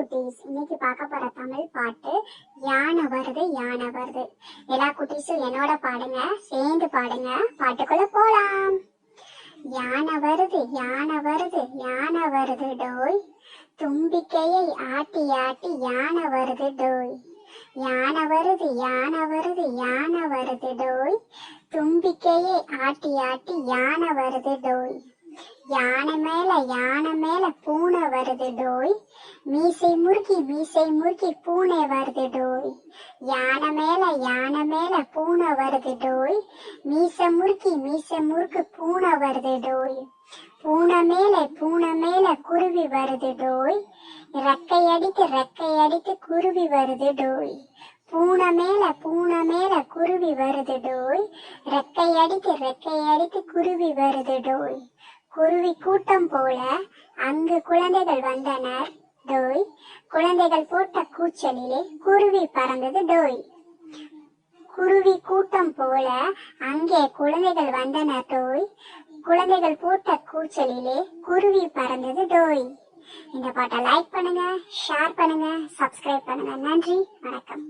குட்டீஸ் இன்னைக்கு பார்க்க போற தமிழ் பாட்டு யானை வருது யானை வருது எல்லா குட்டீஸும் என்னோட பாடுங்க சேர்ந்து பாடுங்க பாட்டுக்குள்ள போலாம். யானை வருது யானை வருது யானை வருது டோய் தும்பிக்கையை ஆட்டி ஆட்டி யானை வருது டோய் யானை வருது யானை வருது யானை வருது டோய் தும்பிக்கையை ஆட்டி ஆட்டி யானை வருது டோய் யானை மேல யானை மேல பூனை வருது டோய். மீசை முறுக்கி மீசை முறுக்கி பூனை வருது டோய். யானை மேல யானை மேல பூனை வருது டோய். மீச முறுக்கி மீச முறுக்கு பூனை வருது டோய். பூனை மேல பூனை மேல குருவி வருது டோய். ரெக்கை அடித்து ரெக்கை அடித்து குருவி வருது டோய். பூனை மேல பூனை மேல குருவி வருது டோய். ரெக்கை அடித்து ரெக்கை அடித்து குருவி வருது டோய். குருவி கூட்டம் போல அங்கு குழந்தைகள் வந்தனர் டோய் குழந்தைகள் போட்ட கூச்சலிலே குருவி பறந்தது டோய். குருவி கூட்டம் போல அங்கே குழந்தைகள் வந்தனர் டோய். குழந்தைகள் போட்ட கூச்சலிலே குருவி பறந்தது டோய். இந்த பாட்டை லைக் பண்ணுங்க ஷேர் பண்ணுங்க சப்ஸ்கிரைப் பண்ணுங்க. நன்றி வணக்கம்.